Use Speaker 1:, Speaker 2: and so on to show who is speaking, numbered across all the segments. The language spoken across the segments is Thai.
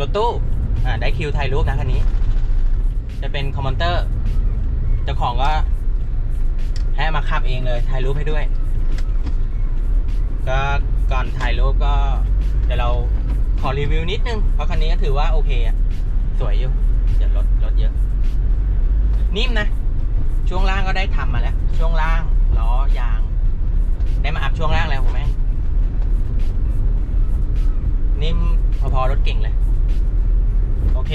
Speaker 1: รถตู้อ่าได้คิวถ่ายรูปนะคันนี้ จะเป็นคอมมอนเตอร์เจ้าของก็ให้มาขับเองเลยถ่ายรูปให้ด้วย ก็ก่อนถ่ายรูปก็เดี๋ยวเราขอรีวิวนิดนึง เพราะคันนี้ก็ถือว่าโอเคอะสวยอยู่เดี๋ยวรถรถเยอะ นิ่มนะ ช่วงล่างก็ได้ทำมาแล้ว ช่วงล่างล้อยาง ได้มาอัพช่วงล่างแล้วผมแม่งนิ่มพอๆรถเก่งเลย อเค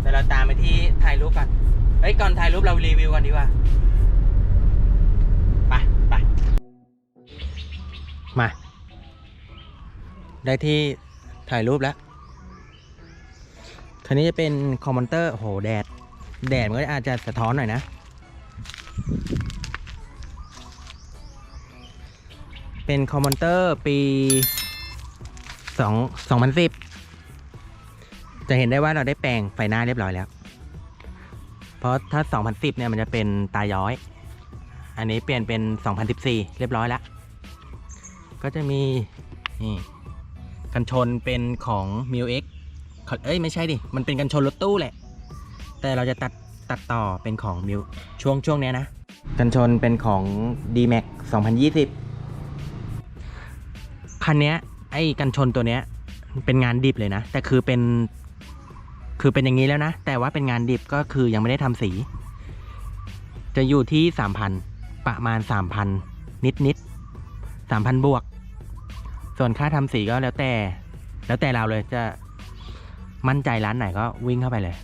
Speaker 1: เดี๋ยวเราตามไปที่ถ่ายรูปกันเฮ้ยก่อนถ่ายรูปเรารีวิวกันดีกว่าไปไปมา ได้ที่ถ่ายรูปแล้วคันนี้จะเป็นคอมมอนเตอร์โหแดด แดดมันก็อาจจะสะท้อนหน่อยนะ เป็นคอมมอนเตอร์ปีสองสองพันสิบ จะเห็นได้ว่าเราได้แปลงไฟหน้าเรียบร้อยแล้ว เพราะถ้า 2010 เนี่ยมันจะเป็นตาย้อย อันนี้เปลี่ยนเป็น 2014 เรียบร้อยแล้ว ก็จะมีนี่กันชนเป็นของ m i u X เอ้ยไม่ใช่ดิ มันเป็นกันชนรถตู้แหละ แต่เราจะตัดตัดต่อเป็นของ m i u ช่วงช่วงเนี้ยนะ กันชนเป็นของ D-Max 2020 คันเนี้ยไอ้กันชนตัวเนี้ยเป็นงานดิบเลยนะ แต่คือเป็น คือเป็นอย่างนี้แล้วนะ แต่ว่าเป็นงานดิบก็คือยังไม่ได้ทำสี จะอยู่ที่สามพันประมาณสามพันนิดนิดสามพันบวก ส่วนค่าทำสีก็แล้วแต่ แล้วแต่เราเลยจะมั่นใจร้านไหนก็วิ่งเข้าไปเลย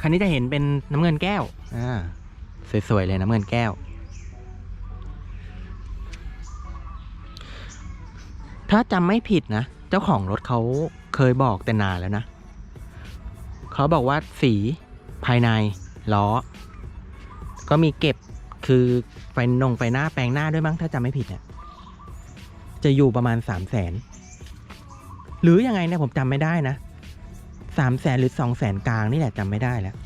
Speaker 1: คันนี้จะเห็นเป็นน้ำเงินแก้ว อ่า สวยๆเลยน้ำเงินแก้วถ้าจำไม่ผิดนะ เจ้าของรถเขาเคยบอกแต่นานแล้วนะ เขาบอกว่าสีภายในล้อ ก็มีเก็บคือไฟนงไฟหน้าแปลงหน้าด้วยมั้งถ้าจำไม่ผิดเนี่ยจะอยู่ประมาณสามแสนหรือยังไงเนี่ยผมจำไม่ได้นะสามแสนหรือสองแสนกลางนี่แหละจำไม่ได้แล้ว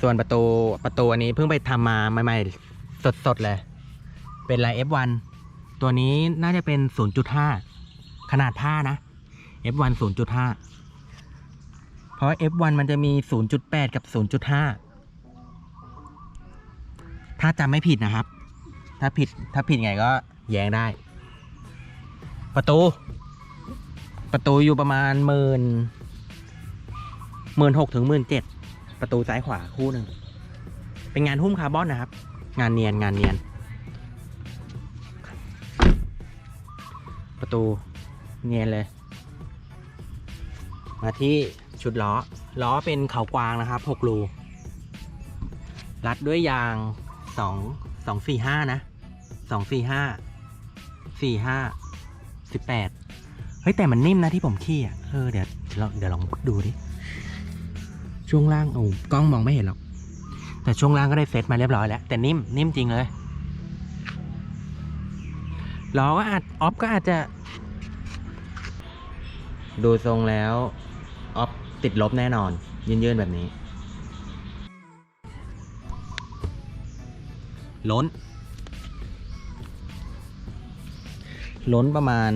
Speaker 1: ส่วนประตูประตูอันนี้เพิ่งไปทำมาใหม่ๆสดๆเลย เป็นลาย F1 ตัวนี้น่าจะเป็น 0.5 ขนาดผ้านะ F1 0.5 เพราะ F1 มันจะมี 0.8 กับ 0.5 ถ้าจำไม่ผิดนะครับ ถ้าผิดถ้าผิดไงก็แย้งได้ ประตู ประตูอยู่ประมาณหมื่นหมื่นหกถึงหมื่นเจ็ดประตูซ้ายขวาคู่หนึ่ง เป็นงานหุ้มคาร์บอนนะครับ งานเนียนงานเนียน ประตู เนียนเลย มาที่ชุดล้อ ล้อเป็นเขากวางนะครับหกรู รัดด้วยยางสองสองสี่ห้านะสองสี่ห้าสี่ห้าสิบแปดเฮ้ยแต่มันนิ่มนะที่ผมขี่อะ เออเดี๋ยวเดี๋ยวลองเดี๋ยวลองดูดิ ช่วงล่างโอ้กล้องมองไม่เห็นหรอก แต่ช่วงล่างก็ได้เซตมาเรียบร้อยแล้ว แต่นิ่มนิ่มจริงเลยล้อก็อาจออฟก็อาจจะ ดูทรงแล้ว ออฟติดลบแน่นอน ยืนๆแบบนี้ ล้น ล้นประมาณ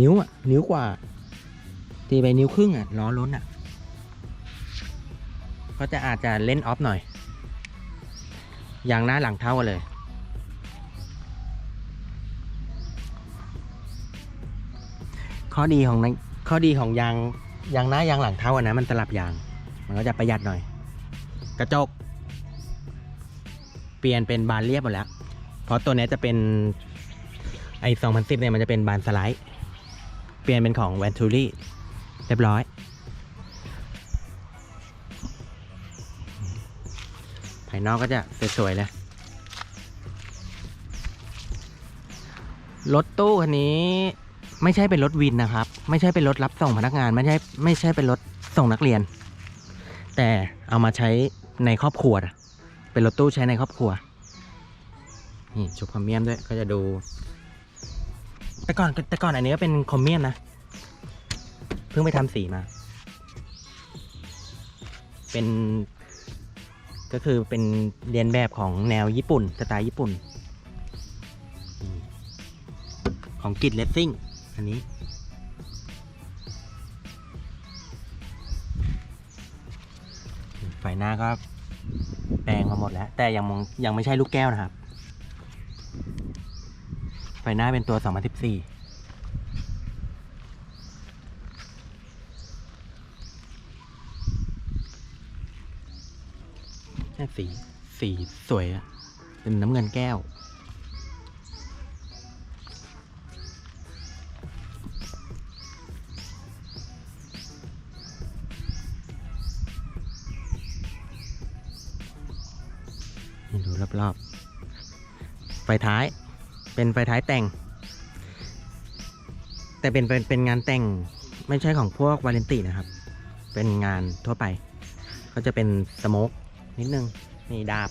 Speaker 1: นิ้วอะ นิ้วกว่า ตีไปนิ้วครึ่งอะ ล้อล้นอะก็จะอาจจะเล่นออฟหน่อย อย่างหน้าหลังเท่ากันเลย ข้อดีของนั้นข้อดีของยางยางหน้ายางหลังเท่ากันนะมันสลับยาง มันก็จะประหยัดหน่อย กระจก เปลี่ยนเป็นบานเรียบหมดแล้ว เพราะตัวนี้จะเป็นไอ้2010เนี่ยมันจะเป็นบานสไลด์ เปลี่ยนเป็นของ Venturi เรียบร้อยภายนอกก็จะสวยๆเลยรถตู้คันนี้ ไม่ใช่เป็นรถวินนะครับ ไม่ใช่เป็นรถรับส่งพนักงานไม่ใช่ไม่ใช่เป็นรถส่งนักเรียน แต่เอามาใช้ในครอบครัว เป็นรถตู้ใช้ในครอบครัวนี่ชุดคอมเมียมด้วยก็จะดู แต่ก่อนแต่ก่อนอันนี้ก็เป็นคอมเมียมนะเพิ่งไปทำสีมา เป็น ก็คือเป็นเรียนแบบของแนวญี่ปุ่นสไตล์ญี่ปุ่น ของกิจเลสซิ่ง อันนี้ ไฟหน้าก็แปลงมาหมดแล้ว แต่ยังมองยังไม่ใช่ลูกแก้วนะครับ ไฟหน้าเป็นตัว 2014แค่สี สีสวยอะเป็นน้ำเงินแก้ว ไฟท้าย เป็นไฟท้ายแต่ง แต่เป็นเป็นเป็นงานแต่งไม่ใช่ของพวกวาเลนตินะครับ เป็นงานทั่วไป ก็จะเป็นสโมกนิดนึงนี่ดาบ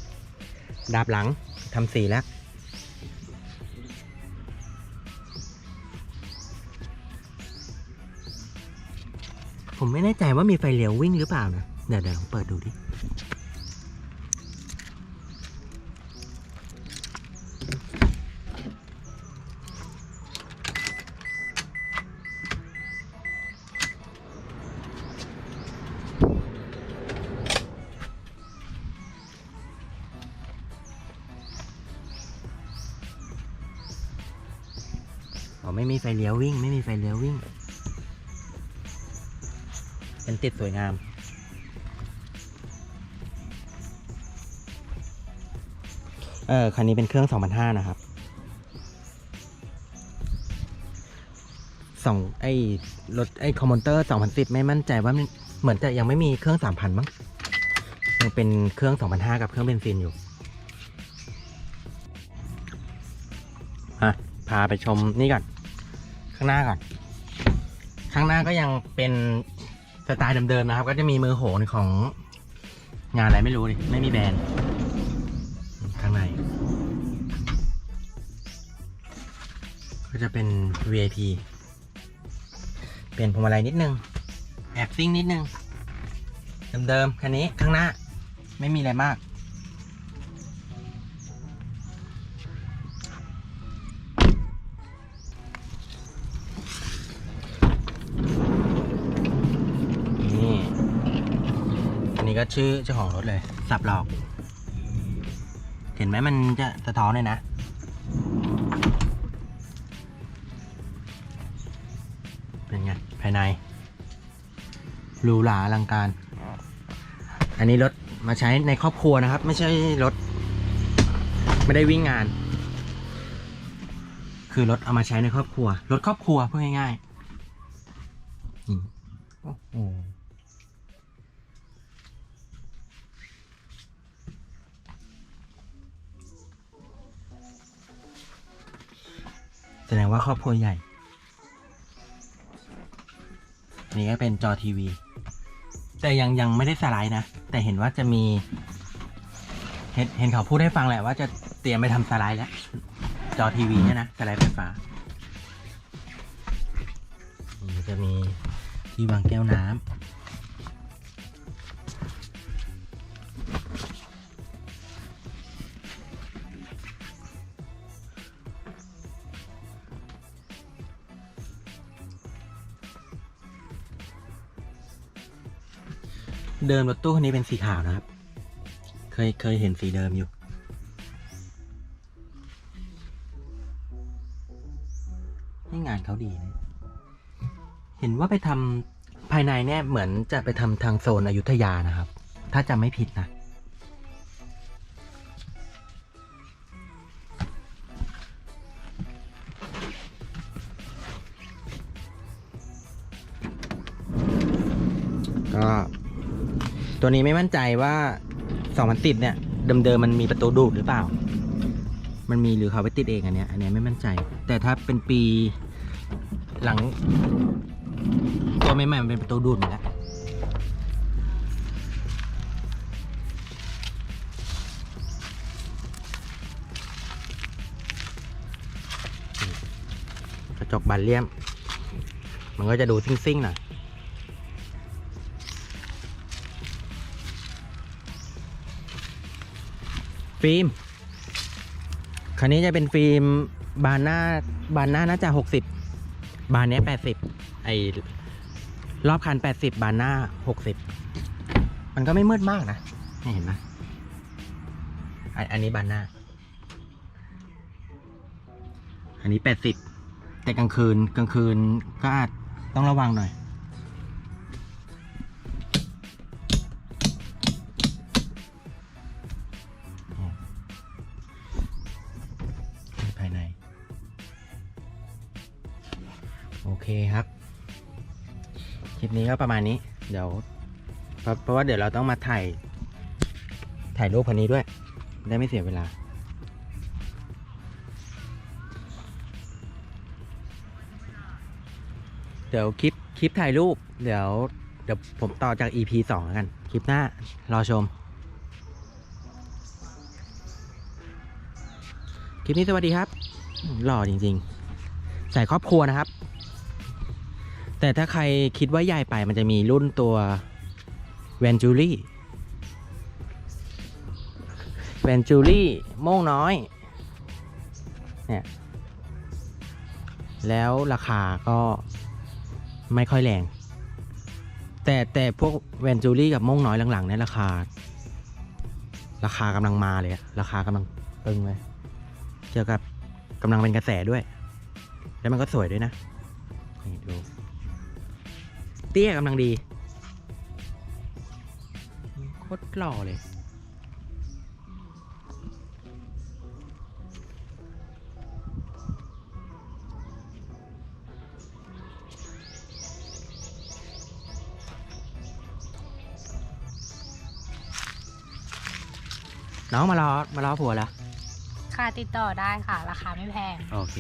Speaker 1: ดาบหลังทำสีแล้วผมไม่แน่ใจว่ามีไฟเลี้ยววิ่งหรือเปล่านะ เดี๋ยวเดี๋ยวลองเปิดดูดิ เลี้ยววิ่ง ไม่มีไฟเลี้ยววิ่ง เป็นติดสวยงาม เออคันนี้เป็นเครื่อง 2005 นะครับสองไอ้รถไอ้คอมมอนเตอร์2010 ไม่มั่นใจว่าเหมือนจะยังไม่มีเครื่อง 3,000 มั้งยังเป็นเครื่อง 2005 กับเครื่องเบนซินอยู่อะพาไปชมนี่ก่อน ข้างหน้าก่อน ข้างหน้าก็ยังเป็นสไตล์เดิมๆนะครับ ก็จะมีมือโหนของงานอะไรไม่รู้ดิไม่มีแบรนด์ข้างใน ก็จะเป็น VIP เปลี่ยนพวงมาลัยนิดนึง แอบซิ่งนิดนึง เดิมๆคันนี้ข้างหน้าไม่มีอะไรมาก ก็ชื่อเจ้าของรถเลย สับหลอก เห็นไหมมันจะสะท้อนเลยนะเป็นไงภายในหรูหราอลังการ อันนี้รถมาใช้ในครอบครัวนะครับ ไม่ใช่รถ ไม่ได้วิ่งงาน คือรถเอามาใช้ในครอบครัว รถครอบครัวพูดง่ายๆอืมโอ้โห แสดงว่าครอบครัวใหญ่ นี่ก็เป็นจอทีวี แต่ยังยังไม่ได้สไลด์นะ แต่เห็นว่าจะมี เห็นเห็นเขาพูดให้ฟังแหละว่าจะเตรียมไปทำสไลด์แล้ว จอทีวีเนี่ยนะสไลด์ไฟฟ้านี่จะมีที่วางแก้วน้ำ เดิมรถตู้คันนี้เป็นสีขาวนะครับ เคยเคยเห็นสีเดิมอยู่นี่งานเขาดีนะเห็นว่าไปทำภายในเนี่ยเหมือนจะไปทำทางโซนอยุธยานะครับ ถ้าจำไม่ผิดนะก็ ตัวนี้ไม่มั่นใจว่า 2010 เนี่ย เดิมๆมันมีประตูดูดหรือเปล่า มันมีหรือเขาไปติดเองอันเนี้ย อันเนี้ยไม่มั่นใจ แต่ถ้าเป็นปีหลัง ตัวใหม่ๆมันเป็นประตูดูดหมดแล้วกระจกบานเลี่ยม มันก็จะดูซิ่งๆหน่อย ฟิล์มคันนี้จะเป็นฟิล์มบานหน้าบานหน้าน่าจะหกสิบบานนี้แปดสิบไอรอบคันแปดสิบบานหน้าหกสิบมันก็ไม่มืดมากนะนี่เห็นไหมอันอันนี้บานหน้า อันนี้แปดสิบแต่กลางคืนกลางคืนก็อาจต้องระวังหน่อย เคครับ คลิปนี้ก็ประมาณนี้ เดี๋ยวเพราะว่าเดี๋ยวเราต้องมาถ่าย ถ่ายรูปพันนี้ด้วย ได้ไม่เสียเวลาเดี๋ยวคลิปคลิปถ่ายรูป เดี๋ยวเดี๋ยวผมต่อจาก EP สองแล้วกัน คลิปหน้ารอชม คลิปนี้สวัสดีครับ หล่อจริงๆ ใส่ครอบครัวนะครับ แต่ถ้าใครคิดว่าใหญ่ไปมันจะมีรุ่นตัวแวนจูรี่แวนจูรี่โม่งน้อยเนี่ยแล้วราคาก็ไม่ค่อยแรง แต่แต่พวกแวนจูรี่กับโม่งน้อยหลังๆเนี่ยราคา ราคากำลังมาเลยราคากำลังตึงเลยเกี่ยวกับกำลังเป็นกระแสด้วย แล้วมันก็สวยด้วยนะนี่ดู ตี้ยกำลังดีโคตรหล่อเลย น้องมารอมารอผัวแล้ว
Speaker 2: ค่ะติดต่อได้ค่ะ ราคาไม่แพง
Speaker 1: โอเค